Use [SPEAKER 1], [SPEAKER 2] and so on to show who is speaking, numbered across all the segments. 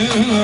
[SPEAKER 1] you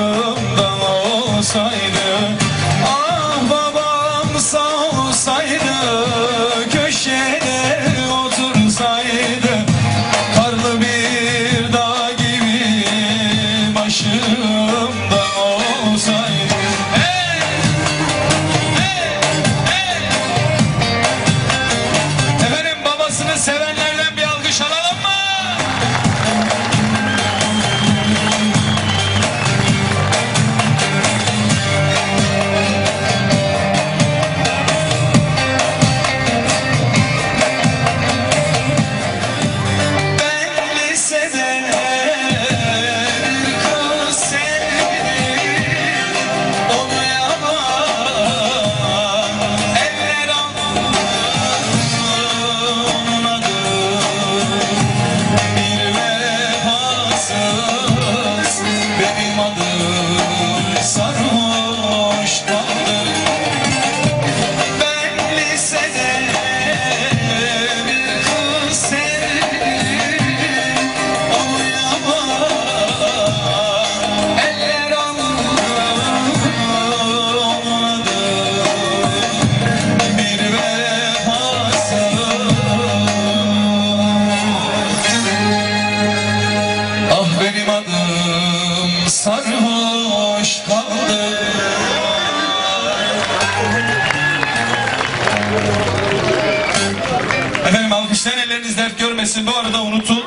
[SPEAKER 1] da unutun,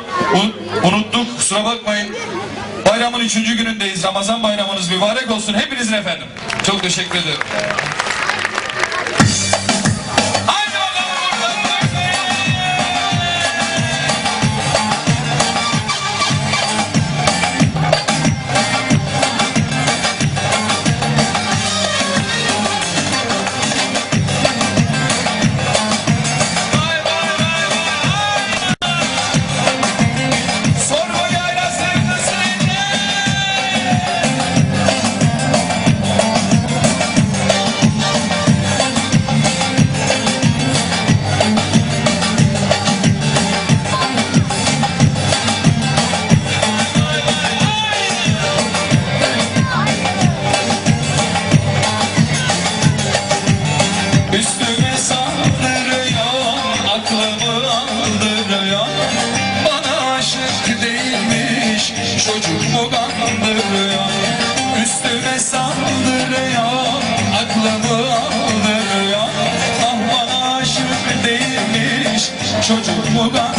[SPEAKER 1] unuttuk kusura bakmayın. Bayramın üçüncü günündeyiz. Ramazan bayramınız mübarek olsun. Hepinizin efendim. Çok teşekkür ederim. Muga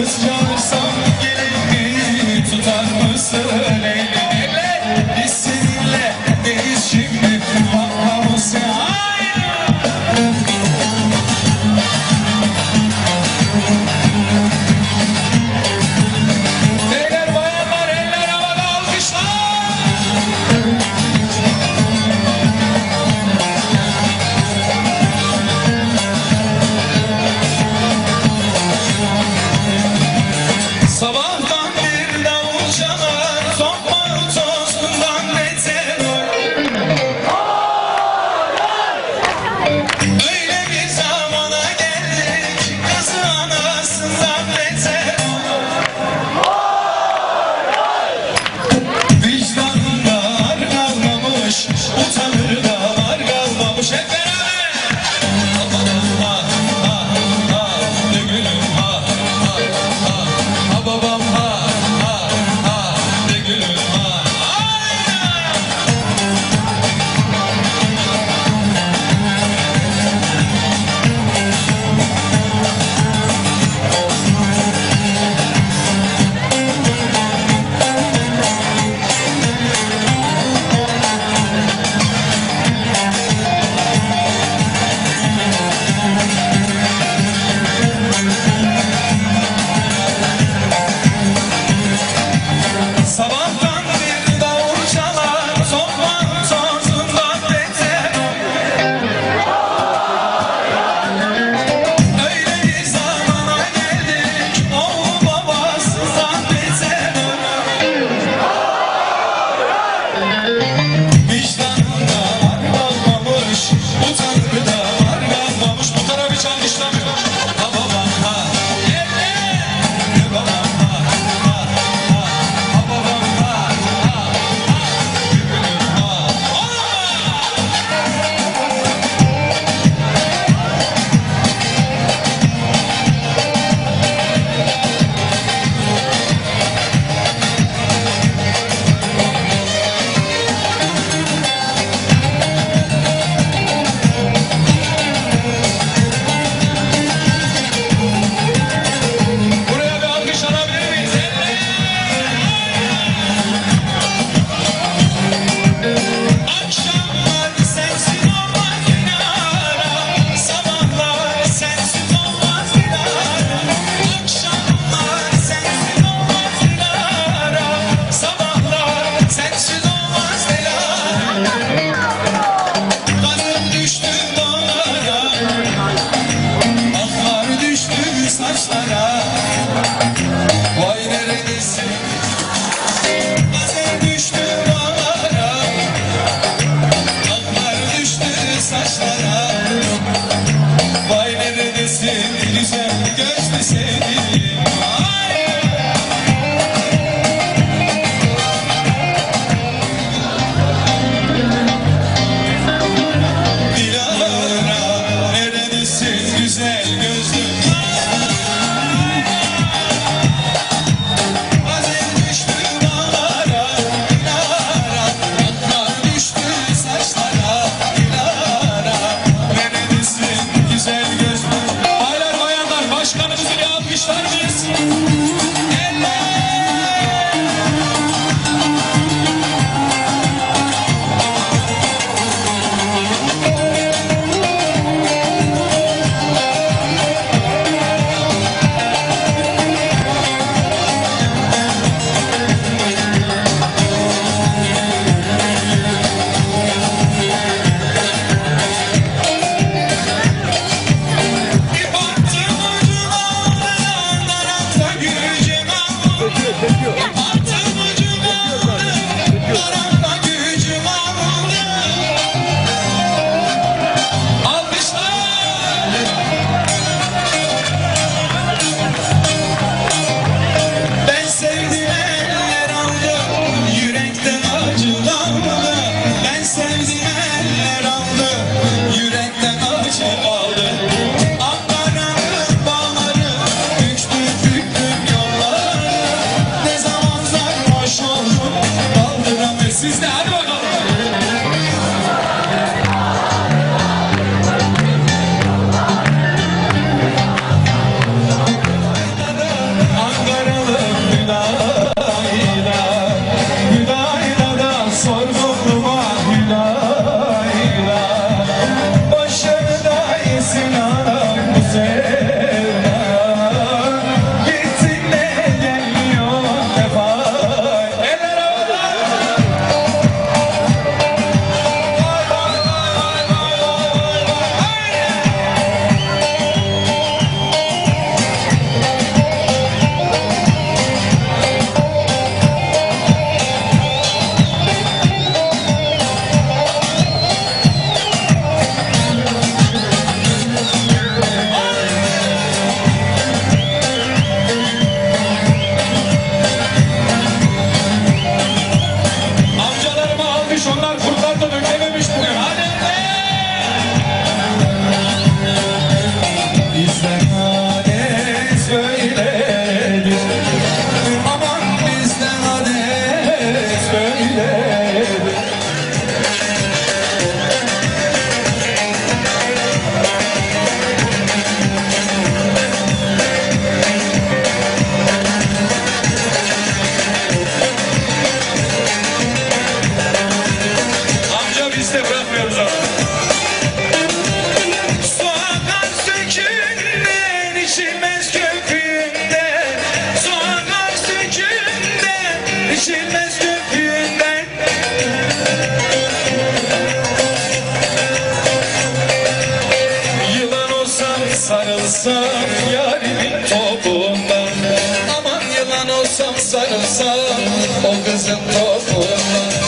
[SPEAKER 1] This Aí vem me expulsar. ben olsam sarılsam o kızın topuğuna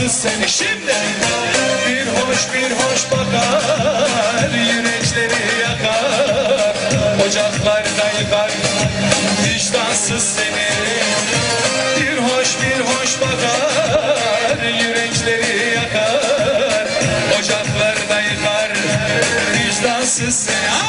[SPEAKER 1] Yalnız seni şimdi. Bir hoş bir hoş bakar Yürekleri yakar. Ocaklarda yıkar Vicdansız seni. Bir hoş bir hoş bakar Yürekleri yakar. Ocaklarda yıkar Vicdansız seni.